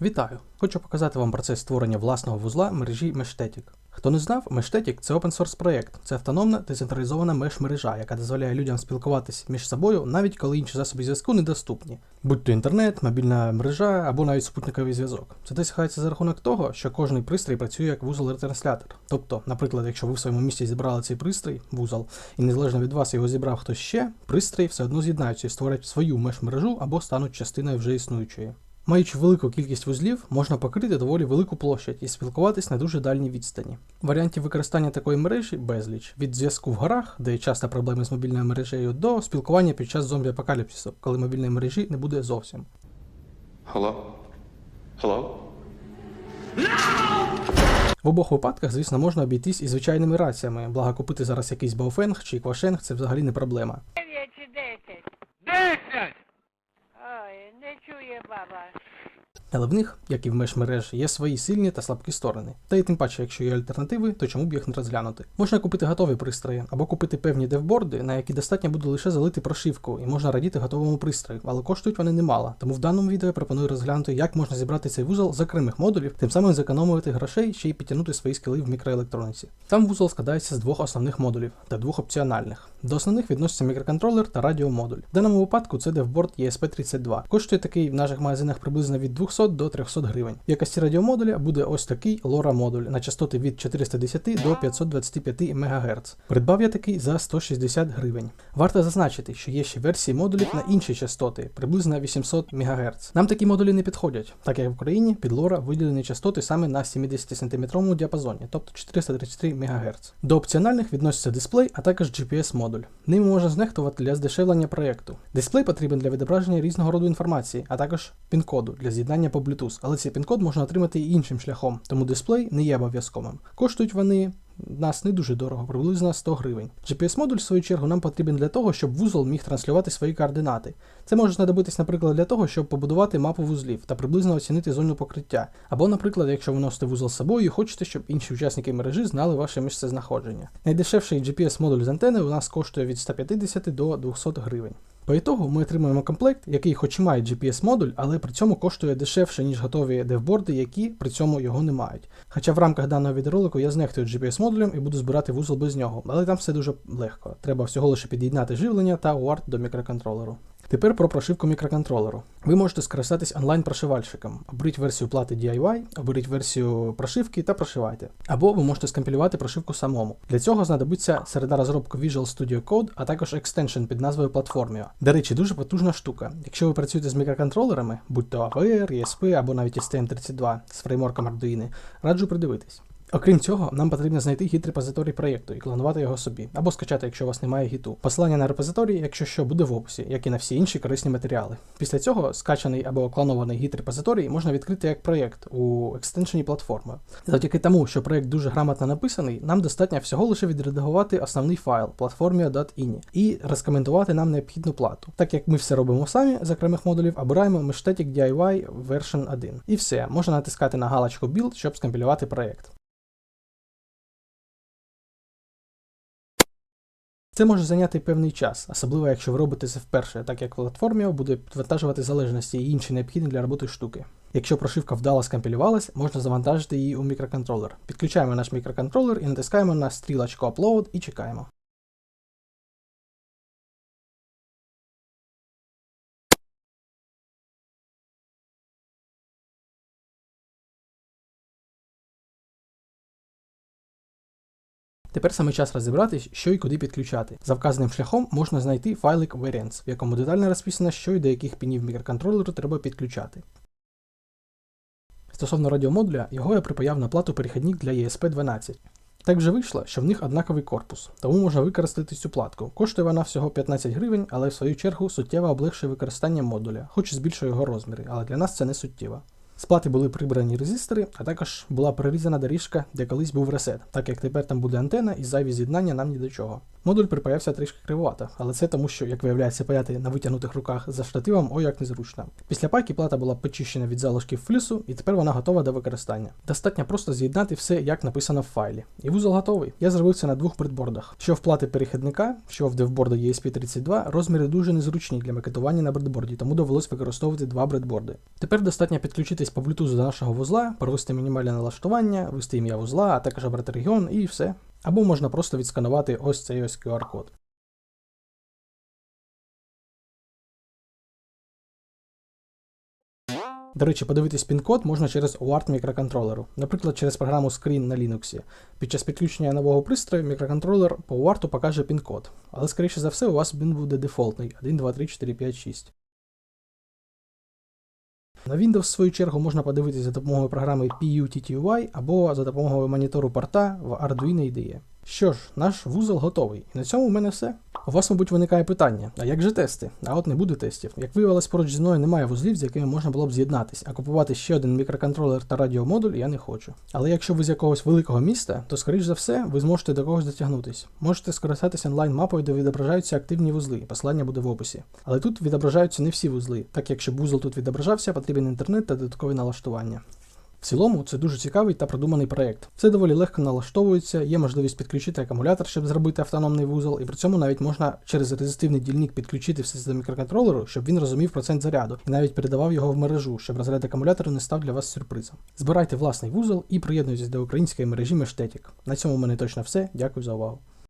Вітаю! Хочу показати вам процес створення власного вузла мережі Meshtatic. Хто не знав, Meshtatic – це open source проєкт, це автономна децентралізована меш-мережа, яка дозволяє людям спілкуватись між собою, навіть коли інші засоби зв'язку недоступні, будь то інтернет, мобільна мережа або навіть супутниковий зв'язок. Це досягається за рахунок того, що кожний пристрій працює як вузол-ретранслятор. Тобто, наприклад, якщо ви в своєму місті зібрали цей пристрій, вузол, і незалежно від вас його зібрав хтось ще, пристрій все одно з'єднаються і створять свою меш-мережу або стануть частиною вже існуючої. Маючи велику кількість вузлів, можна покрити доволі велику площадь і спілкуватись на дуже дальній відстані. Варіантів використання такої мережі безліч від зв'язку в горах, де є часто проблеми з мобільною мережею, до спілкування під час зомбі-апокаліпсису, коли мобільної мережі не буде зовсім. Hello? Hello? В обох випадках, звісно, можна обійтись і звичайними раціями, благо купити зараз якийсь бауфенг чи квашенг це взагалі не проблема. 10? 10! Oj, nie czuje baba. Але в них, як і в меж-мереж, є свої сильні та слабкі сторони. Та й тим паче, якщо є альтернативи, то чому б їх не розглянути? Можна купити готові пристрої або купити певні девборди, на які достатньо буде лише залити прошивку, і можна радіти готовому пристрою, але коштують вони немало. Тому в даному відео я пропоную розглянути, як можна зібрати цей вузол з окремих модулів, тим самим зекономувати грошей ще й підтягнути свої скіли в мікроелектроніці. Там вузол складається з двох основних модулів та двох опціональних. До основних відносяться мікроконтролер та радіомодуль. В даному випадку це девборд ESP32. Коштує такий в наших магазинах приблизно від 200 до 300 гривень. Якості радіомодуля буде ось такий LoRa модуль на частоти від 410 до 525 МГц. Придбав я такий за 160 гривень. Варто зазначити, що є ще версії модулів на інші частоти, приблизно 800 МГц. Нам такі модулі не підходять, так як в Україні під LoRa виділені частоти саме на 70 см діапазоні, тобто 433 МГц. До опціональних відноситься дисплей, а також GPS-модуль. Ними можна знехтувати для здешевлення проєкту. Дисплей потрібен для відображення різного роду інформації, а також пін-коду для з'єднання по Bluetooth, але цей пін-код можна отримати і іншим шляхом, тому дисплей не є обов'язковим. Коштують вони. Нас не дуже дорого, приблизно 100 гривень. GPS-модуль, в свою чергу, нам потрібен для того, щоб вузол міг транслювати свої координати. Це може знадобитись, наприклад, для того, щоб побудувати мапу вузлів та приблизно оцінити зону покриття. Або, наприклад, якщо ви носите вузол з собою і хочете, щоб інші учасники мережі знали ваше місце знаходження. Найдешевший GPS-модуль з антени у нас коштує від 150 до 200 гривень. По ітогу ми отримуємо комплект, який хоч і має GPS-модуль, але при цьому коштує дешевше, ніж готові девборди, які при цьому його не мають. Хоча в рамках даного відеоролику я знехтую GPS-модулем і буду збирати вузол без нього, але там все дуже легко. Треба всього лише під'єднати живлення та UART до мікроконтролеру. Тепер про прошивку мікроконтролеру. Ви можете скористатись онлайн-прошивальщиком. Оберіть версію плати DIY, оберіть версію прошивки та прошивайте. Або ви можете скомпілювати прошивку самому. Для цього знадобиться середа розробки Visual Studio Code, а також екстеншн під назвою Platformio. До речі, дуже потужна штука. Якщо ви працюєте з мікроконтролерами, будь то AVR, ESP або навіть STM32 з фреймворком Arduino, раджу придивитись. Окрім цього, нам потрібно знайти гід-репозиторій проєкту і клонувати його собі, або скачати, якщо у вас немає гіту. Посилання на репозиторій, якщо що, буде в описі, як і на всі інші корисні матеріали. Після цього скачаний або клонований гід-репозиторій можна відкрити як проєкт у екстеншені платформи. Завдяки тому, що проєкт дуже грамотно написаний, нам достатньо всього лише відредагувати основний файл platformia.ini і розкоментувати нам необхідну плату. Так як ми все робимо самі з окремих модулів, обираємо Meshtatic DIY version 1. І все, можна натискати на галочку Build, щоб скомпілювати проєкт. Це може зайняти певний час, особливо якщо ви робите це вперше, так як платформі буде підвантажувати залежності і інші необхідні для роботи штуки. Якщо прошивка вдало скомпілювалась, можна завантажити її у мікроконтролер. Підключаємо наш мікроконтролер і натискаємо на стрілочку Upload і чекаємо. Тепер саме час розібратись, що і куди підключати. За вказаним шляхом можна знайти файлик Variants, в якому детально розписано, що і до яких пінів мікроконтролеру треба підключати. Стосовно радіомодуля, його я припаяв на плату перехідник для ESP12. Так вже вийшло, що в них однаковий корпус, тому можна використати цю платку. Коштує вона всього 15 гривень, але в свою чергу суттєво облегшує використання модуля, хоч і збільшує його розміри, але для нас це не суттєво. З плати були прибрані резистори, а також була прорізана доріжка, де колись був ресет, так як тепер там буде антена і зайві з'єднання нам ні до чого. Модуль припаявся трішки кривувато, але це тому, що, як виявляється, паяти на витягнутих руках за штативом, ой як незручно. Після пайки плата була почищена від залишків флісу, і тепер вона готова до використання. Достатньо просто з'єднати все, як написано в файлі. І вузол готовий. Я зробив це на двох бредбордах. Що в плати перехідника, що в девборда ESP32, розміри дуже незручні для макетування на бредборді, тому довелось використовувати два бредборди. Тепер достатньо підключити під'єднатись по Bluetooth до нашого вузла, провести мінімальне налаштування, ввести ім'я вузла, а також обрати регіон і все. Або можна просто відсканувати ось цей ось QR-код. До речі, подивитись пін-код можна через UART мікроконтролеру, наприклад, через програму Screen на Linux. Під час підключення нового пристрою мікроконтролер по UART покаже пін-код, але скоріше за все у вас він буде дефолтний 1, 2, 3, 4, 5, 6. На Windows, в свою чергу, можна подивитись за допомогою програми PUTTY або за допомогою монітору порта в Arduino IDE. Що ж, наш вузол готовий. І на цьому в мене все. У вас, мабуть, виникає питання: а як же тести? А от не буде тестів. Як виявилось, поруч зі мною немає вузлів, з якими можна було б з'єднатись, а купувати ще один мікроконтролер та радіомодуль я не хочу. Але якщо ви з якогось великого міста, то скоріш за все ви зможете до когось дотягнутись. Можете скористатися онлайн-мапою, де відображаються активні вузли. Посилання буде в описі. Але тут відображаються не всі вузли, так як щоб вузол тут відображався, потрібен інтернет та додаткові налаштування. В цілому, це дуже цікавий та продуманий проект. Все доволі легко налаштовується, є можливість підключити акумулятор, щоб зробити автономний вузол, і при цьому навіть можна через резистивний дільник підключити все до мікроконтролеру, щоб він розумів процент заряду і навіть передавав його в мережу, щоб розряд акумулятору не став для вас сюрпризом. Збирайте власний вузол і приєднуйтесь до української мережі Мештетік. На цьому в мене точно все. Дякую за увагу.